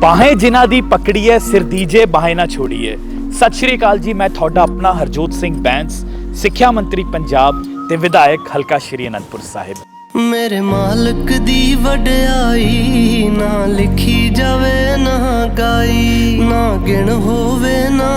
ਬਾਹੇ ਜਿਨ੍ਹਾਂ ਦੀ ਪਕੜੀਏ ਸਿਰ ਦੀਜੇ, ਬਾਹੇ ਨਾ ਛੋੜੀਏ। ਸਤਿ ਸ਼੍ਰੀ ਅਕਾਲ ਜੀ, ਮੈਂ ਤੁਹਾਡਾ ਆਪਣਾ ਹਰਜੋਤ ਸਿੰਘ ਬੈਂਸ, ਸਿੱਖਿਆ ਮੰਤਰੀ ਪੰਜਾਬ ਤੇ ਵਿਧਾਇਕ ਹਲਕਾ ਸ਼੍ਰੀ ਅਨੰਦਪੁਰ ਸਾਹਿਬ। ਮੇਰੇ ਮਾਲਕ ਦੀ ਵਡਿਆਈ ਨਾ ਲਿਖੀ ਜਾਵੇ, ਨਾ ਗਾਈ। ਨਾ ਗਿਣ ਹੋਵੇ, ਨਾ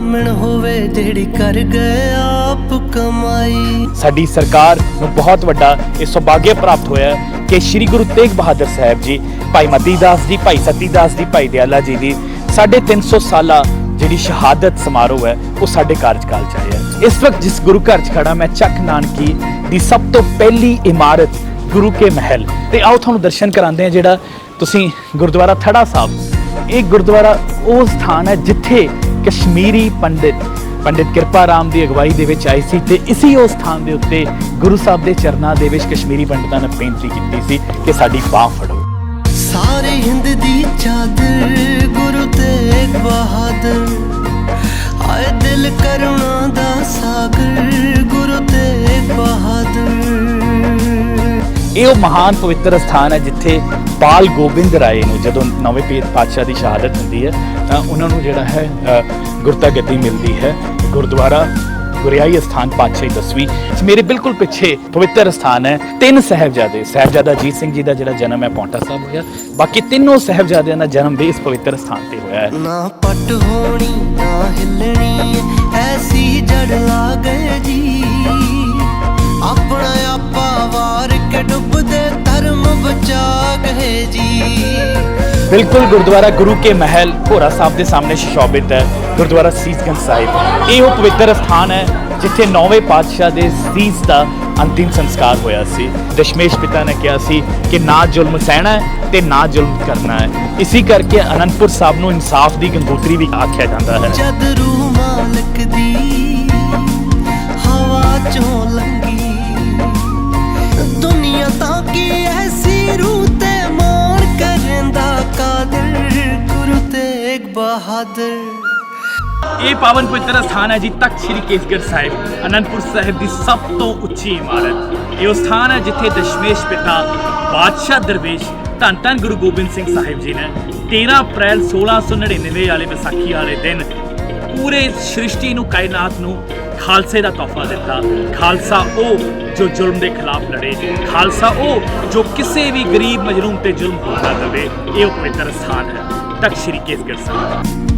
ਮਿਣ ਹੋਵੇ, ਜਿਹੜੀ ਕਰ ਗਏ ਆਪ ਕਮਾਈ। ਸਾਡੀ ਸਰਕਾਰ ਨੂੰ ਬਹੁਤ ਵੱਡਾ ਇਹ ਸੁਭਾਗਿਆ ਪ੍ਰਾਪਤ ਹੋਇਆ ਕਿ ਸ੍ਰੀ ਗੁਰੂ ਤੇਗ ਬਹਾਦਰ ਸਾਹਿਬ ਜੀ, ਭਾਈ ਮਤੀ ਦਾਸ ਜੀ, ਭਾਈ ਸਤੀ ਦਾਸ ਜੀ, ਭਾਈ ਦਿਆਲਾ ਜੀ ਦੀ 350 ਸਾਲਾ ਜਿਹੜੀ ਸ਼ਹਾਦਤ ਸਮਾਰੋਹ ਹੈ, ਉਹ ਸਾਡੇ ਕਾਰਜਕਾਲ ਚ ਆਇਆ ਇਸ ਵਕਤ ਜਿਸ ਗੁਰੂ ਘਰ ਚ ਖੜਾ ਮੈਂ ਚੱਕ ਨਾਨਕੀ ਦੀ ਸਭ ਤੋਂ ਪਹਿਲੀ ਇਮਾਰਤ ਗੁਰੂ ਕੇ ਮਹਿਲ। ਤੇ ਆਓ ਤੁਹਾਨੂੰ ਦਰਸ਼ਨ ਕਰਾਉਂਦੇ ਆ ਜਿਹੜਾ ਤੁਸੀਂ ਗੁਰਦੁਆਰਾ ਥੜਾ ਸਾਹਿਬ। ਇਹ ਗੁਰਦੁਆਰਾ ਉਹ ਸਥਾਨ ਹੈ ਜਿੱਥੇ ਕਸ਼ਮੀਰੀ ਪੰਡਿਤ ਪੰਡਿਤ ਕਿਰਪਾ ਰਾਮ ਦੀ ਅਗਵਾਈ ਦੇ ਵਿੱਚ ਆਈ ਸੀ ਤੇ ਇਸੀ ਉਸ ਸਥਾਨ ਦੇ ਉੱਤੇ ਗੁਰੂ ਸਾਹਿਬ ਦੇ ਚਰਨਾਂ ਦੇ ਵਿੱਚ ਕਸ਼ਮੀਰੀ ਪੰਡਿਤਾਂ ਨੇ ਬੇਨਤੀ ਕੀਤੀ ਸੀ ਕਿ ਸਾਡੀ ਬਾਹ ਫੜੋ। ਸਾਰੇ ਹਿੰਦ ਦੀ ਚਾਦਰ ਗੁਰੂ ਤੇਗ ਬਹਾਦਰ ਆਏ ਦਿਲ ਕਰੁਣਾ ਦਾ ਸਾਗਰ ਗੁਰੂ ਤੇਗ ਬਹਾਦਰ। ਇਹ ਉਹ ਮਹਾਨ ਪਵਿੱਤਰ ਸਥਾਨ ਹੈ ਜਿੱਥੇ ਬਾਲ ਗੋਬਿੰਦ ਰਾਏ ਨੂੰ ਜਦੋਂ ਨਵੇਂ ਪੀਰ ਪਾਤਸ਼ਾਹ ਦੀ ਸ਼ਹਾਦਤ ਹੁੰਦੀ ਹੈ ਤਾਂ ਉਹਨਾਂ ਨੂੰ ਜਿਹੜਾ ਹੈ ਗੁਰਤਾ ਗੱਦੀ ਮਿਲਦੀ ਹੈ। ਗੁਰਦੁਆਰਾ ਗੁਰਿਆਈ ਸਥਾਨ ਪਾਤਸ਼ਾਹੀ ਦਸਵੀਂ ਮੇਰੇ ਬਿਲਕੁਲ ਪਿੱਛੇ ਪਵਿੱਤਰ ਸਥਾਨ ਹੈ। ਤਿੰਨ ਸਹਿਬਜ਼ਾਦੇ ਸਹਿਬਜ਼ਾਦਾ ਅਜੀਤ ਸਿੰਘ ਜੀ ਦਾ ਜਿਹੜਾ ਜਨਮ ਹੈ ਪੌਂਟਾ ਸਾਹਿਬ ਹੋਇਆ ਬਾਕੀ ਤਿੰਨੋਂ ਸਹਿਬਜ਼ਾਦਿਆਂ ਦਾ ਜਨਮ ਵੀ ਇਸ ਪਵਿੱਤਰ ਸਥਾਨ ਤੇ ਹੋਇਆ ਹੈ। ਨਾ ਪਟ ਹੋਣੀ ਨਾ ਹਿੱਲਣੀ ਜੀ। ਬਿਲਕੁਲ ਗੁਰਦੁਆਰਾ ਗੁਰੂ ਕੇ ਮਹਿਲ ਭੋਰਾ ਸਾਹਿਬ ਦੇ ਸਾਹਮਣੇ ਸ਼ੋਭਿਤ ਹੈ ਗੁਰਦੁਆਰਾ ਸੀਸਗੰਜ ਸਾਹਿਬ। ਇਹ ਉਹ ਪਵਿੱਤਰ ਸਥਾਨ ਹੈ ਜਿੱਥੇ ਨੌਵੇਂ ਪਾਤਸ਼ਾਹ ਦੇ ਸੀਸ ਦਾ ਅੰਤਿਮ ਸੰਸਕਾਰ ਹੋਇਆ ਸੀ। ਦਸ਼ਮੇਸ਼ ਪਿਤਾ ਨੇ ਕਿਹਾ ਸੀ ਕਿ ਨਾ ਜ਼ੁਲਮ ਸਹਿਣਾ ਹੈ ਤੇ ਨਾ ਜ਼ੁਲਮ ਕਰਨਾ ਹੈ। ਇਸੇ ਕਰਕੇ ਅਨੰਦਪੁਰ ਸਾਹਿਬ ਨੂੰ ਇਨਸਾਫ ਦੀ ਗੰਗੋਤਰੀ ਵੀ ਆਖਿਆ ਜਾਂਦਾ ਹੈ। ਜਦ ਰੂਹ ਮਾਲਕ ਦੀ ਹਵਾ ਚੋਂ ਲੰਗੀ ਦੁਨੀਆ ਤਾਂ ਕੀ ਬਹਾਦਰ ਇਹ ਪਾਵਨ ਪਵਿੱਤਰ ਸਥਾਨ ਹੈ ਜੀ ਤਖਤ ਸ੍ਰੀ ਕੇਸਗੜ੍ਹ ਸਾਹਿਬ, ਅਨੰਦਪੁਰ ਸਾਹਿਬ ਦੀ ਸਭ ਤੋਂ ਉੱਚੀ ਇਮਾਰਤ। ਇਹ ਉਹ ਸਥਾਨ ਹੈ ਜਿੱਥੇ ਦਸ਼ਮੇਸ਼ ਪਿਤਾ ਬਾਦਸ਼ਾਹ ਦਰਵੇਸ਼, ਧੰਨ ਧੰਨ ਗੁਰੂ ਗੋਬਿੰਦ ਸਿੰਘ ਸਾਹਿਬ ਜੀ ਨੇ 13 ਅਪ੍ਰੈਲ 1699 ਵਾਲੇ ਵਿਸਾਖੀ ਵਾਲੇ ਦਿਨ ਪੂਰੇ ਸ੍ਰਿਸ਼ਟੀ ਨੂੰ ਕਾਇਨਾਤ ਨੂੰ ਖਾਲਸੇ ਦਾ ਤੋਹਫਾ ਦਿੱਤਾ। ਖਾਲਸਾ ਉਹ ਜੋ ਜ਼ੁਲਮ ਦੇ ਖਿਲਾਫ ਲੜੇ, ਖਾਲਸਾ ਉਹ ਜੋ ਕਿਸੇ ਵੀ ਗਰੀਬ ਮਜਲੂਮ ਤੇ ਜ਼ੁਲਮ ਹੋਣ ਨਾ ਦੇਵੇ, ਇਹ ਉਹ ਪਵਿੱਤਰ ਸਥਾਨ ਹੈ ਤਖਤ ਸ੍ਰੀ ਕੇਸਗੜ੍ਹ ਸਾਹਿਬ।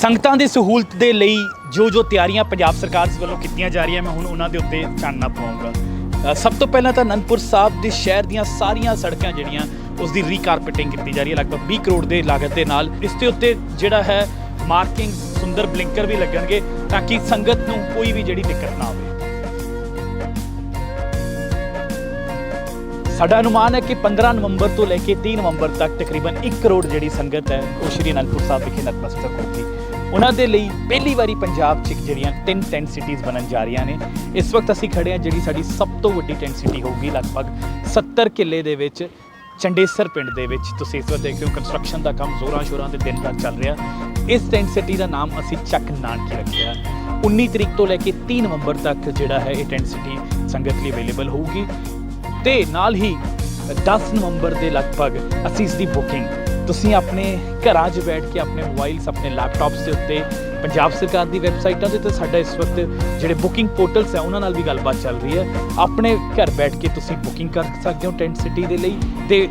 ਸੰਗਤਾਂ ਦੀ ਸਹੂਲਤ ਦੇ ਲਈ ਜੋ ਜੋ ਤਿਆਰੀਆਂ ਪੰਜਾਬ ਸਰਕਾਰ ਵੱਲੋਂ ਕੀਤੀਆਂ ਜਾ ਰਹੀਆਂ, ਮੈਂ ਹੁਣ ਉਹਨਾਂ ਦੇ ਉੱਤੇ ਚਾਨਣਾ ਪਾਉਂਗਾ। ਸਭ ਤੋਂ ਪਹਿਲਾਂ ਤਾਂ ਅਨੰਦਪੁਰ ਸਾਹਿਬ ਦੇ ਸ਼ਹਿਰ ਦੀਆਂ ਸਾਰੀਆਂ ਸੜਕਾਂ ਜਿਹੜੀਆਂ, ਉਸ ਦੀ ਰੀਕਾਰਪੇਟਿੰਗ ਕੀਤੀ ਜਾ ਰਹੀ ਹੈ, ਲਗਭਗ 20 ਕਰੋੜ ਦੇ ਲਾਗਤ ਦੇ ਨਾਲ। ਇਸ ਦੇ ਉੱਤੇ ਜਿਹੜਾ ਹੈ ਮਾਰਕਿੰਗ ਸੁੰਦਰ ਬਲਿੰਕਰ ਵੀ ਲੱਗਣਗੇ ਤਾਂ ਕਿ ਸੰਗਤ ਨੂੰ ਕੋਈ ਵੀ ਜਿਹੜੀ ਦਿੱਕਤ ਨਾ ਆਵੇ। ਸਾਡਾ ਅਨੁਮਾਨ ਹੈ ਕਿ 15 ਨਵੰਬਰ ਤੋਂ ਲੈ ਕੇ 3 ਨਵੰਬਰ ਤੱਕ ਤਕਰੀਬਨ 1 ਕਰੋੜ ਜਿਹੜੀ ਸੰਗਤ ਹੈ, ਉਹ ਸ਼੍ਰੀ ਅਨੰਦਪੁਰ ਸਾਹਿਬ ਵਿਖੇ ਨਤਮਸਤਕ ਹੋਗੀ ਉਹਨਾਂ ਦੇ ਲਈ ਪਹਿਲੀ ਵਾਰੀ ਪੰਜਾਬ 'ਚ ਜਿਹੜੀਆਂ ਤਿੰਨ ਟੈਂਟ ਸਿਟੀਜ਼ ਬਣਨ ਜਾ ਰਹੀਆਂ ਨੇ। ਇਸ ਵਕਤ ਅਸੀਂ ਖੜੇ ਹਾਂ ਜਿਹੜੀ ਸਾਡੀ ਸਭ ਤੋਂ ਵੱਡੀ ਟੈਂਟ ਸਿਟੀ ਹੋਊਗੀ ਲਗਭਗ 70 ਕਿੱਲੇ ਦੇ ਵਿੱਚ, ਚੰਡੇਸਰ ਪਿੰਡ ਦੇ ਵਿੱਚ। ਤੁਸੀਂ ਇਸ ਵਕਤ ਦੇਖਦੇ ਹੋ ਕੰਸਟਰਕਸ਼ਨ ਦਾ ਕੰਮ ਜ਼ੋਰਾਂ ਸ਼ੋਰਾਂ ਦੇ ਦਿਨ ਰਾਤ ਚੱਲ ਰਿਹਾ। ਇਸ ਟੈਂਟ ਸਿਟੀ ਦਾ ਨਾਮ ਅਸੀਂ ਚੱਕ ਨਾਨਕੀ ਰੱਖਿਆ 19 ਤਰੀਕ ਤੋਂ ਲੈ ਕੇ 3 ਨਵੰਬਰ ਤੱਕ ਜਿਹੜਾ ਹੈ ਇਹ ਟੈਂਟ ਸਿਟੀ ਸੰਗਤ ਲਈ ਅਵੇਲੇਬਲ ਹੋਊਗੀ। ਤੇ ਨਾਲ ਹੀ 10 ਨਵੰਬਰ ਦੇ ਲਗਭਗ ਅਸੀਂ ਇਸ ਦੀ ਬੁਕਿੰਗ ਤੁਸੀਂ ਆਪਣੇ ਘਰਾਂ 'ਚ ਬੈਠ ਕੇ ਆਪਣੇ ਮੋਬਾਈਲਸ, ਆਪਣੇ ਲੈਪਟਾਪਸ ਦੇ ਉੱਤੇ ਪੰਜਾਬ ਸਰਕਾਰ ਦੀ ਵੈਬਸਾਈਟਾਂ ਦੇ ਤੇ ਸਾਡਾ ਇਸ ਵਕਤ ਜਿਹੜੇ ਬੁਕਿੰਗ ਪੋਰਟਲਸ ਹੈ ਉਹਨਾਂ ਨਾਲ ਵੀ ਗੱਲਬਾਤ ਚੱਲ ਰਹੀ ਹੈ। ਆਪਣੇ ਘਰ ਬੈਠ ਕੇ ਤੁਸੀਂ ਬੁਕਿੰਗ ਕਰ ਸਕਦੇ ਹੋ ਟੈਂਟ ਸਿਟੀ ਦੇ ਲਈ। ਤੇ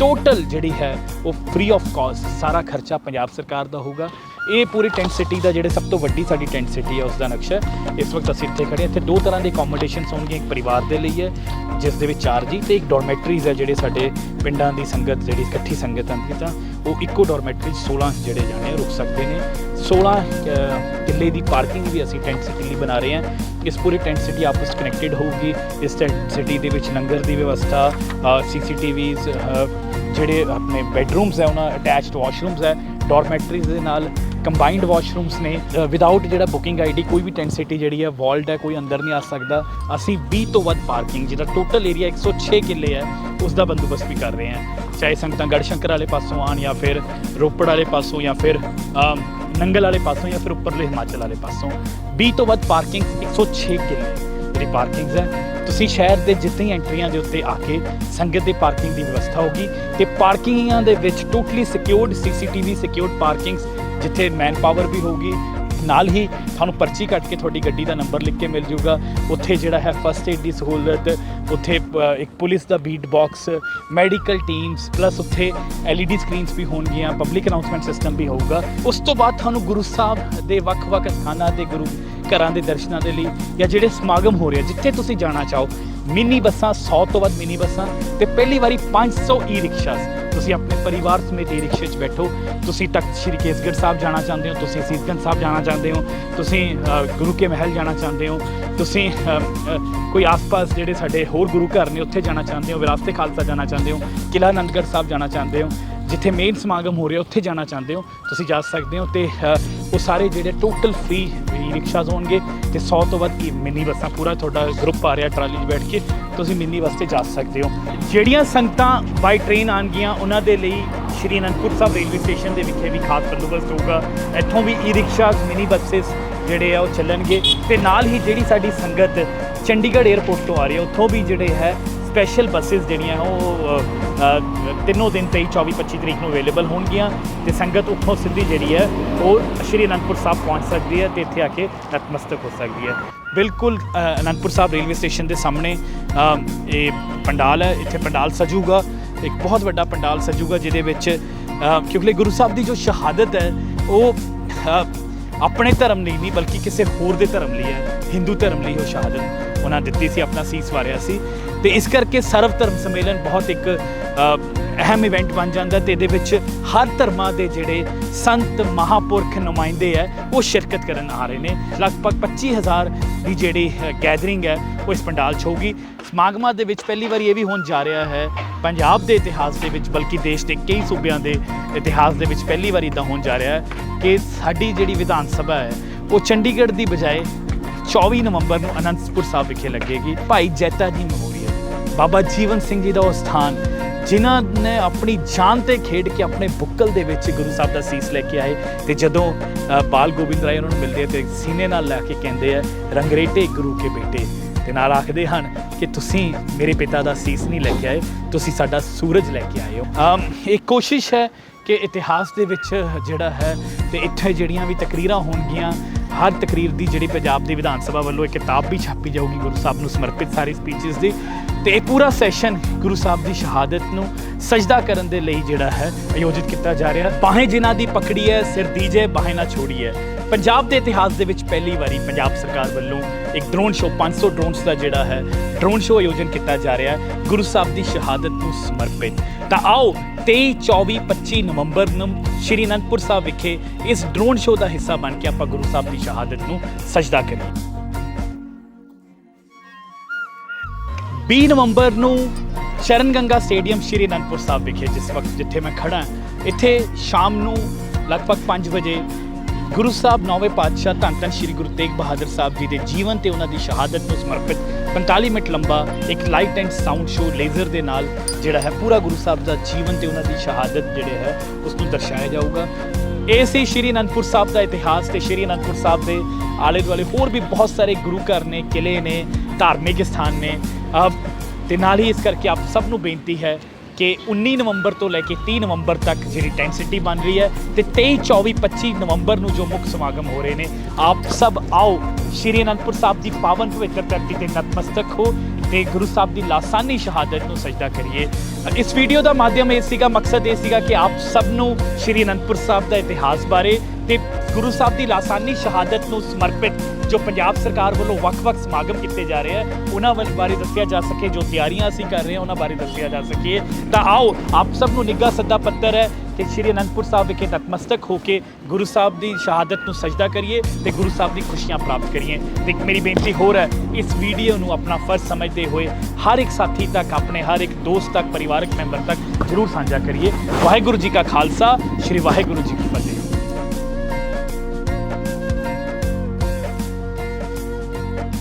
ਟੋਟਲ ਜਿਹੜੀ ਹੈ ਉਹ ਫ੍ਰੀ ਆਫ ਕਾਸਟ ਸਾਰਾ ਖਰਚਾ ਪੰਜਾਬ ਸਰਕਾਰ ਦਾ ਹੋਊਗਾ। ਇਹ ਪੂਰੀ ਟੈਂਟ ਸਿਟੀ ਦਾ ਜਿਹੜੇ ਸਭ ਤੋਂ ਵੱਡੀ ਸਾਡੀ ਟੈਂਟ ਸਿਟੀ ਹੈ ਉਸ ਦਾ ਨਕਸ਼ਾ ਇਸ ਵਕਤ ਅਸੀਂ ਇੱਥੇ ਖੜੇ ਹਾਂ। ਇੱਥੇ ਦੋ ਤਰ੍ਹਾਂ ਦੇ ਅਕੋਮੋਡੇਸ਼ਨਸ ਹੋਣਗੀਆਂ। ਇੱਕ ਪਰਿਵਾਰ ਦੇ ਲਈ ਹੈ, ਜਿਸ ਦੇ ਵਿੱਚ ਚਾਰ ਜੀ, ਤੇ ਇੱਕ ਡੋਰਮੈਟਰੀਜ਼ ਹੈ ਜਿਹੜੇ ਸਾਡੇ ਪਿੰਡਾਂ ਦੀ ਸੰਗਤ, ਜਿਹੜੀ ਇਕੱਠੀ ਸੰਗਤ ਆਉਂਦੀ ਤਾਂ ਉਹ ਇੱਕੋ ਡੋਰਮੈਟਰੀ 'ਚ 16 ਜਿਹੜੇ ਜਾਣੇ ਰੁਕ ਸਕਦੇ ਨੇ। 16 ਕਿੱਲੇ ਦੀ ਪਾਰਕਿੰਗ ਵੀ ਅਸੀਂ ਟੈਂਟ ਸਿਟੀ ਲਈ ਬਣਾ ਰਹੇ ਹਾਂ। ਇਸ ਪੂਰੀ ਟੈਂਟ ਸਿਟੀ ਆਪਸ ਵਿੱਚ ਕਨੈਕਟਡ ਹੋਊਗੀ। ਇਸ ਟੈਂਟ ਸਿਟੀ ਦੇ ਵਿੱਚ ਲੰਗਰ ਦੀ ਵਿਵਸਥਾ ਸੀਸੀਟੀਵੀਜ਼ ਜਿਹੜੇ ਆਪਣੇ ਬੈਡਰੂਮਸ ਹੈ, ਉਹਨਾਂ ਅਟੈਚਡ ਵਾਸ਼ਰੂਮਸ ਹੈ ਡੋਰਮੈਟਰੀਜ਼ ਦੇ ਨਾਲ ਕੰਬਾਈਨਡ ਵਾਸ਼ਰੂਮਸ ਨੇ ਵਿਦਆਊਟ ਜਿਹੜਾ ਬੁਕਿੰਗ ਆਈਡੀ ਕੋਈ ਵੀ ਟੈਂਸਿਟੀ ਜਿਹੜੀ ਹੈ ਵਾਲਡ ਹੈ, ਕੋਈ ਅੰਦਰ ਨਹੀਂ ਆ ਸਕਦਾ। ਅਸੀਂ 20 ਤੋਂ ਵੱਧ ਪਾਰਕਿੰਗ ਜਿਹਦਾ ਟੋਟਲ ਏਰੀਆ 106 ਕਿੱਲੇ ਹੈ, ਉਸ ਦਾ ਬੰਦੋਬਸਤ ਵੀ ਕਰ ਰਹੇ ਹਾਂ। ਚਾਹੇ ਸੰਗਤਾਂ ਗੜਸ਼ੰਕਰ ਵਾਲੇ ਪਾਸੋਂ ਆਣ ਜਾਂ ਫਿਰ ਰੋਪੜ ਵਾਲੇ ਪਾਸੋਂ ਜਾਂ ਫਿਰ ਨੰਗਲ ਵਾਲੇ ਪਾਸੋਂ ਜਾਂ ਫਿਰ ਉੱਪਰਲੇ ਹਿਮਾਚਲ ਵਾਲੇ ਪਾਸੋਂ 20 ਤੋਂ ਵੱਧ ਪਾਰਕਿੰਗ 106 ਕਿੱਲੇ ਜਿਹੜੀ ਪਾਰਕਿੰਗਸ ਹੈ ਤੁਸੀਂ ਸ਼ਹਿਰ ਦੇ ਜਿੱਥੇ ਹੀ ਐਂਟਰੀਆਂ ਦੇ ਉੱਤੇ ਆ ਕੇ ਸੰਗਤ ਦੀ ਪਾਰਕਿੰਗ ਦੀ ਵਿਵਸਥਾ ਹੋਗੀ ਤੇ ਪਾਰਕਿੰਗਾਂ ਦੇ ਵਿੱਚ totally secured CCTV secured parkings ਜਿੱਥੇ ਮੈਨ ਪਾਵਰ ਵੀ ਹੋਊਗੀ ਨਾਲ ਹੀ ਤੁਹਾਨੂੰ ਪਰਚੀ ਕੱਟ ਕੇ ਤੁਹਾਡੀ ਗੱਡੀ ਦਾ ਨੰਬਰ ਲਿਖ ਕੇ ਮਿਲ ਜੂਗਾ। ਉੱਥੇ ਜਿਹੜਾ ਹੈ ਫਸਟ ਏਡ ਦੀ ਸਹੂਲਤ ਉੱਥੇ ਅ, ਇੱਕ ਪੁਲਿਸ ਦਾ beat box medical teams plus ਉੱਥੇ LED ਸਕਰੀਨਸ ਵੀ ਹੋਣਗੀਆਂ ਪਬਲਿਕ ਅਨਾਉਂਸਮੈਂਟ ਸਿਸਟਮ ਵੀ ਹੋਊਗਾ। ਉਸ ਤੋਂ ਬਾਅਦ ਤੁਹਾਨੂੰ ਗੁਰੂ ਸਾਹਿਬ ਦੇ ਵੱਖ-ਵੱਖ ਸਥਾਨਾਂ ਦੇ ਗੁਰੂ ਘਰਾਂ ਦੇ ਦਰਸ਼ਨਾਂ ਦੇ ਲਈ ਜਾਂ ਜਿਹੜੇ ਸਮਾਗਮ ਹੋ ਰਹੇ ਆ, ਜਿੱਥੇ ਤੁਸੀਂ ਜਾਣਾ ਚਾਹੋ ਮਿੰਨੀ ਬੱਸਾਂ 100 ਤੋਂ ਵੱਧ ਮਿੰਨੀ ਬੱਸਾਂ ਤੇ ਪਹਿਲੀ ਵਾਰੀ 500 ਈ ਰਿਕਸ਼ਾਸ ਤੁਸੀਂ ਆਪਣੇ ਪਰਿਵਾਰ ਸਮੇਤ ਈ ਰਿਕਸ਼ੇ 'ਚ ਬੈਠੋ। ਤੁਸੀਂ ਤਖਤ ਸ੍ਰੀ ਕੇਸਗੜ੍ਹ ਸਾਹਿਬ ਜਾਣਾ ਚਾਹੁੰਦੇ ਹੋ ਤੁਸੀਂ ਸੀਸਗੰਜ ਸਾਹਿਬ ਜਾਣਾ ਚਾਹੁੰਦੇ ਹੋ ਤੁਸੀਂ ਅ, ਗੁਰੂ ਕੇ ਮਹਿਲ ਜਾਣਾ ਚਾਹੁੰਦੇ ਹੋ ਤੁਸੀਂ ਅ, ਅ, ਕੋਈ ਆਸ-ਪਾਸ ਜਿਹੜੇ ਸਾਡੇ ਹੋਰ ਗੁਰੂ ਘਰ ਨੇ ਉੱਥੇ ਜਾਣਾ ਚਾਹੁੰਦੇ ਹੋ ਵਿਰਾਸਤੇ ਖਾਲਸਾ ਜਾਣਾ ਚਾਹੁੰਦੇ ਹੋ ਕਿਲ੍ਹਾ ਆਨੰਦਗੜ੍ਹ ਸਾਹਿਬ ਜਾਣਾ ਚਾਹੁੰਦੇ ਹੋ। ਜਿੱਥੇ ਮੇਨ ਸਮਾਗਮ ਹੋ ਰਿਹਾ, ਉੱਥੇ ਜਾਣਾ ਚਾਹੁੰਦੇ ਹੋ, ਤੁਸੀਂ ਜਾ ਸਕਦੇ ਹੋ ਤੇ ਉਹ ਸਾਰੇ ਜਿਹੜੇ ਟੋਟਲ ਫ੍ਰੀ ਈ ਰਿਕਸ਼ਾਸ ਹੋਣਗੇ ਤੇ 100 ਤੋਂ ਵੱਧ ਈ ਮਿੰਨੀ ਬੱਸਾਂ ਪੂਰਾ ਤੁਹਾਡਾ ਗਰੁੱਪ ਆ ਰਿਹਾ ਟਰਾਲੀ 'ਚ ਬੈਠ ਕੇ, ਤੁਸੀਂ ਮਿੰਨੀ ਬੱਸ ਤੇ ਜਾ ਸਕਦੇ ਹੋ। ਜਿਹੜੀਆਂ ਸੰਗਤਾਂ ਬਾਈ ਟ੍ਰੇਨ ਆਣਗੀਆਂ ਉਹਨਾਂ ਦੇ ਲਈ ਸ਼੍ਰੀ ਅਨੰਦਪੁਰ ਸਾਹਿਬ ਰੇਲਵੇ ਸਟੇਸ਼ਨ ਦੇ ਵਿਖੇ ਵੀ ਖਾਸ ਬੰਦੋਬਸਤ ਹੋਊਗਾ। ਇੱਥੋਂ ਵੀ ਈ ਰਿਕਸ਼ਾਸ ਮਿੰਨੀ ਬੱਸਸ ਜਿਹੜੇ ਆ, ਉਹ ਚੱਲਣਗੇ ਤੇ ਨਾਲ ਹੀ ਜਿਹੜੀ ਸਾਡੀ ਸੰਗਤ ਚੰਡੀਗੜ੍ਹ 에ਅਰਪੋਰਟ ਤੋਂ ਆ ਰਹੀ ਹੈ, ਉੱਥੋਂ ਵੀ ਜਿਹੜੇ ਹੈ ਸਪੈਸ਼ਲ ਬੱਸਸ ਜਿਹੜੀਆਂ ਉਹ ਤਿੰਨੋਂ ਦਿਨ 23 24 25 ਤਰੀਕ ਨੂੰ ਅਵੇਲੇਬਲ ਹੋਣਗੀਆਂ ਤੇ ਸੰਗਤ ਉੱਥੋਂ ਸਿੱਧੀ ਜਿਹੜੀ ਹੈ ਉਹ ਸ਼੍ਰੀ ਅਨੰਦਪੁਰ ਸਾਹਿਬ ਪਹੁੰਚ ਸਕਦੀ ਹੈ ਤੇ ਇੱਥੇ ਆ ਕੇ ਨਤਮਸਤਕ ਹੋ ਸਕਦੀ ਹੈ। ਬਿਲਕੁਲ ਅਨੰਦਪੁਰ ਸਾਹਿਬ ਰੇਲਵੇ ਸਟੇਸ਼ਨ ਦੇ ਸਾਹਮਣੇ ਇਹ ਪੰਡਾਲ ਹੈ, ਇੱਥੇ ਪੰਡਾਲ ਸਜੂਗਾ, ਇੱਕ ਬਹੁਤ ਵੱਡਾ ਪੰਡਾਲ ਸਜੂਗਾ ਜਿਹਦੇ ਵਿੱਚ ਕਿਉਂਕਿ ਗੁਰੂ ਸਾਹਿਬ ਦੀ ਜੋ ਸ਼ਹਾਦਤ ਹੈ, ਉਹ ਆਪਣੇ ਧਰਮ ਲਈ ਨਹੀਂ, ਬਲਕਿ ਕਿਸੇ ਹੋਰ ਦੇ ਧਰਮ ਲਈ ਹੈ, ਹਿੰਦੂ ਧਰਮ ਲਈ ਉਹ ਸ਼ਹਾਦਤ। ਉਹਨਾਂ ਦਿੱਤੀ ਸੀ, ਆਪਣਾ ਸੀਸ ਵਾਰਿਆ ਸੀ। ਤੇ ਇਸ ਕਰਕੇ ਸਰਵ ਧਰਮ ਸੰਮੇਲਨ ਬਹੁਤ ਇੱਕ ਅਹਿਮ ਇਵੈਂਟ ਬਣ ਜਾਂਦਾ ਤੇ ਇਹਦੇ ਵਿੱਚ ਹਰ ਧਰਮਾਂ ਦੇ ਜਿਹੜੇ ਸੰਤ ਮਹਾਪੁਰਖ ਨੁਮਾਇੰਦੇ ਹੈ, ਉਹ ਸ਼ਿਰਕਤ ਕਰਨ ਆ ਰਹੇ ਨੇ। ਲਗਭਗ 25000 ਦੀ ਜਿਹੜੀ ਗੈਦਰਿੰਗ ਹੈ, ਉਹ ਇਸ ਪੰਡਾਲ 'ਚ ਹੋਊਗੀ। ਸਮਾਗਮਾਂ ਦੇ ਵਿੱਚ ਪਹਿਲੀ ਵਾਰੀ ਇਹ ਵੀ ਹੋਣ ਜਾ ਰਿਹਾ ਹੈ, ਪੰਜਾਬ ਦੇ ਇਤਿਹਾਸ ਦੇ ਵਿੱਚ, ਬਲਕਿ ਦੇਸ਼ ਦੇ ਕਈ ਸੂਬਿਆਂ ਦੇ ਇਤਿਹਾਸ ਦੇ ਵਿੱਚ ਪਹਿਲੀ ਵਾਰੀ ਇਦਾਂ ਹੋਣ ਜਾ ਰਿਹਾ ਹੈ ਕਿ ਸਾਡੀ ਜਿਹੜੀ ਵਿਧਾਨ ਸਭਾ ਹੈ, ਉਹ ਚੰਡੀਗੜ੍ਹ ਦੀ ਬਜਾਏ 24 ਨਵੰਬਰ ਨੂੰ ਅਨੰਦਪੁਰ ਸਾਹਿਬ ਵਿਖੇ ਲੱਗੇਗੀ ਭਾਈ ਜੈਤਾ ਜੀ ਮੈਮੋਰੀਅਲ ਬਾਬਾ ਜੀਵਨ ਸਿੰਘ ਜੀ ਦਾ ਉਹ ਸਥਾਨ, ਜਿਨ੍ਹਾਂ ਨੇ ਆਪਣੀ ਜਾਨ ਤੇ ਖੇਡ ਕੇ ਆਪਣੇ ਬੁੱਕਲ ਦੇ ਵਿੱਚ ਗੁਰੂ ਸਾਹਿਬ ਦਾ ਸੀਸ ਲੈ ਕੇ ਆਏ ਤੇ ਜਦੋਂ ਬਾਲ ਗੋਬਿੰਦ ਰਾਏ ਉਹਨਾਂ ਨੂੰ ਮਿਲਦੇ ਆ ਤੇ ਸੀਨੇ ਨਾਲ ਲੈ ਕੇ ਕਹਿੰਦੇ ਆ, ਰੰਗਰੇਟੇ ਗੁਰੂ ਕੇ ਬੇਟੇ। ਤੇ ਨਾਲ ਆਖਦੇ ਹਨ ਕਿ, ਤੁਸੀਂ ਮੇਰੇ ਪਿਤਾ ਦਾ ਸੀਸ ਨਹੀਂ ਲੈ ਕੇ ਆਏ, ਤੁਸੀਂ ਸਾਡਾ ਸੂਰਜ ਲੈ ਕੇ ਆਏ ਹੋ। ਇਹ ਕੋਸ਼ਿਸ਼ ਹੈ ਕਿ ਇਤਿਹਾਸ ਦੇ ਵਿੱਚ ਜਿਹੜਾ ਹੈ ਤੇ ਇੱਥੇ ਜਿਹੜੀਆਂ ਵੀ ਤਕਰੀਰਾਂ ਹੋਣਗੀਆਂ ਹਰ ਤਕਰੀਰ ਦੀ ਜਿਹੜੀ ਪੰਜਾਬ ਦੀ ਵਿਧਾਨ ਸਭਾ ਵੱਲੋਂ ਇੱਕ ਕਿਤਾਬ ਵੀ ਛਾਪੀ ਜਾਊਗੀ ਗੁਰੂ ਸਾਹਿਬ ਨੂੰ ਸਮਰਪਿਤ ਸਾਰੀ ਸਪੀਚਸ ਦੀ। ਤੇ ਇਹ ਪੂਰਾ ਸੈਸ਼ਨ ਗੁਰੂ ਸਾਹਿਬ ਦੀ ਸ਼ਹਾਦਤ ਨੂੰ ਸਜਦਾ ਕਰਨ ਦੇ ਲਈ ਜਿਹੜਾ ਹੈ ਆਯੋਜਿਤ ਕੀਤਾ ਜਾ ਰਿਹਾ। ਹੈ ਬਾਹੇ ਜਿਨ੍ਹਾਂ ਦੀ ਪਕੜੀ ਹੈ, ਸਿਰ ਦੀਜੇ, ਬਾਹੇ ਨਾ ਛੋੜੀ ਹੈ। ਪੰਜਾਬ ਦੇ ਇਤਿਹਾਸ ਦੇ ਵਿੱਚ ਪਹਿਲੀ ਵਾਰੀ ਪੰਜਾਬ ਸਰਕਾਰ ਵੱਲੋਂ ਇੱਕ ਡਰੋਨ ਸ਼ੋਅ 500 ਡਰੋਨਸ ਦਾ ਜਿਹੜਾ ਹੈ ਡਰੋਨ ਸ਼ੋਅ ਆਯੋਜਨ ਕੀਤਾ ਜਾ ਰਿਹਾ ਹੈ, ਗੁਰੂ ਸਾਹਿਬ ਦੀ ਸ਼ਹਾਦਤ ਨੂੰ ਸਮਰਪਿਤ। ਤਾਂ ਆਓ 23 24 25 ਨਵੰਬਰ ਨੂੰ ਸ਼੍ਰੀ ਅਨੰਦਪੁਰ ਸਾਹਿਬ ਵਿਖੇ ਇਸ ਡਰੋਨ ਸ਼ੋਅ ਦਾ ਹਿੱਸਾ ਬਣ ਕੇ ਆਪਾਂ ਗੁਰੂ ਸਾਹਿਬ ਦੀ ਸ਼ਹਾਦਤ ਨੂੰ ਸਜਦਾ ਕਰੀਏ। 20 ਨਵੰਬਰ ਨੂੰ ਸ਼ਰਨ ਗੰਗਾ ਸਟੇਡੀਅਮ ਸ਼੍ਰੀ ਅਨੰਦਪੁਰ ਸਾਹਿਬ ਵਿਖੇ, ਜਿਸ ਵਕਤ ਜਿੱਥੇ ਮੈਂ ਖੜਾ ਇੱਥੇ ਸ਼ਾਮ ਨੂੰ ਲਗਭਗ 5 ਵਜੇ ਗੁਰੂ ਸਾਹਿਬ ਨੌਵੇਂ ਪਾਤਸ਼ਾਹ ਧੰਨ ਧੰਨ ਸ਼੍ਰੀ ਗੁਰੂ ਤੇਗ ਬਹਾਦਰ ਸਾਹਿਬ ਜੀ ਦੇ ਜੀਵਨ ਤੇ ਉਹਨਾਂ ਦੀ ਸ਼ਹਾਦਤ ਨੂੰ ਸਮਰਪਿਤ 45 ਮਿੰਟ ਲੰਬਾ ਇੱਕ light and sound show laser ਦੇ ਨਾਲ ਜਿਹੜਾ ਹੈ ਪੂਰਾ ਗੁਰੂ ਸਾਹਿਬ ਦਾ ਜੀਵਨ ਤੇ ਉਹਨਾਂ ਦੀ ਸ਼ਹਾਦਤ ਜਿਹੜੇ ਹੈ, ਉਸ ਨੂੰ ਦਰਸਾਇਆ ਜਾਊਗਾ। ਇਹ ਸੀ ਸ਼੍ਰੀ ਅਨੰਦਪੁਰ ਸਾਹਿਬ ਦਾ ਇਤਿਹਾਸ ਤੇ ਸ਼੍ਰੀ ਅਨੰਦਪੁਰ ਸਾਹਿਬ ਦੇ ਆਲੇ ਦੁਆਲੇ ਹੋਰ ਵੀ ਬਹੁਤ ਸਾਰੇ ਗੁਰੂ ਘਰ ਨੇ, ਕਿਲੇ ਨੇ, ਧਾਰਮਿਕ ਸਥਾਨ ਨੇ। ਅਹ ਤੇ ਨਾਲ ਹੀ ਇਸ ਕਰਕੇ ਆਪ ਸਭ ਨੂੰ ਬੇਨਤੀ ਹੈ ਕਿ 19 ਨਵੰਬਰ ਤੋਂ ਲੈ ਕੇ 30 ਨਵੰਬਰ ਤੱਕ ਜਿਹੜੀ ਟੈਂਟ ਸਿਟੀ ਬਣ ਰਹੀ ਹੈ ਤੇ 23 24 25 ਨਵੰਬਰ ਨੂੰ ਜੋ ਮੁੱਖ ਸਮਾਗਮ ਹੋ ਰਹੇ ਨੇ, ਆਪ ਸਭ ਆਓ। ਸ਼੍ਰੀ ਅਨੰਦਪੁਰ ਸਾਹਿਬ ਦੀ ਪਾਵਨ ਪਵਿੱਤਰ ਧਰਤੀ ਤੇ ਨਤਮਸਤਕ ਹੋ ਤੇ ਗੁਰੂ ਸਾਹਿਬ ਦੀ ਲਾਸਾਨੀ ਸ਼ਹਾਦਤ ਨੂੰ ਸਜਦਾ ਕਰੀਏ। ਇਸ ਵੀਡੀਓ ਦਾ ਮਾਧਿਅਮ ਇਹ ਸੀਗਾ, ਮਕਸਦ ਇਹ ਸੀਗਾ ਕਿ ਆਪ ਸਭ ਨੂੰ ਸ਼੍ਰੀ ਅਨੰਦਪੁਰ ਸਾਹਿਬ ਦਾ ਇਤਿਹਾਸ ਬਾਰੇ ਤੇ ਗੁਰੂ ਸਾਹਿਬ ਦੀ ਲਾਸਾਨੀ ਸ਼ਹਾਦਤ ਨੂੰ ਸਮਰਪਿਤ ਜੋ ਪੰਜਾਬ ਸਰਕਾਰ ਵੱਲੋਂ ਵੱਖ-ਵੱਖ ਸਮਾਗਮ ਕੀਤੇ ਜਾ ਰਹੇ ਆ, ਉਹਨਾਂ ਵੱਲ ਬਾਰੇ ਦੱਸਿਆ ਜਾ ਸਕੇ, ਜੋ ਤਿਆਰੀਆਂ ਅਸੀਂ ਕਰ ਰਹੇ ਹਾਂ, ਉਹਨਾਂ ਬਾਰੇ ਦੱਸਿਆ ਜਾ ਸਕੇ। ਤਾਂ ਆਓ, ਆਪ ਸਭ ਨੂੰ ਨਿੱਘਾ ਸੱਦਾ ਪੱਤਰ ਹੈ ਕਿ ਸ਼੍ਰੀ ਅਨੰਦਪੁਰ ਸਾਹਿਬ ਵਿਖੇ ਨਤਮਸਤਕ ਹੋ ਕੇ ਗੁਰੂ ਸਾਹਿਬ ਦੀ ਸ਼ਹਾਦਤ ਨੂੰ ਸਜਦਾ ਕਰੀਏ ਤੇ ਗੁਰੂ ਸਾਹਿਬ ਦੀ ਖੁਸ਼ੀਆਂ ਪ੍ਰਾਪਤ ਕਰੀਏ। ਤੇ ਇੱਕ ਮੇਰੀ ਬੇਨਤੀ ਹੋਰ ਹੈ, ਇਸ ਵੀਡੀਓ ਨੂੰ ਆਪਣਾ ਫਰਜ਼ ਸਮਝਦੇ ਹੋਏ ਹਰ ਇੱਕ ਸਾਥੀ ਤੱਕ, ਆਪਣੇ ਹਰ ਇੱਕ ਦੋਸਤ ਤੱਕ, ਪਰਿਵਾਰਕ ਮੈਂਬਰ ਤੱਕ ਜ਼ਰੂਰ ਸਾਂਝਾ ਕਰੀਏ। ਵਾਹਿਗੁਰੂ ਜੀ ਕਾ ਖਾਲਸਾ, ਸ਼੍ਰੀ ਵਾਹਿਗੁਰੂ ਜੀ ਕੀ ਫਤਿਹ।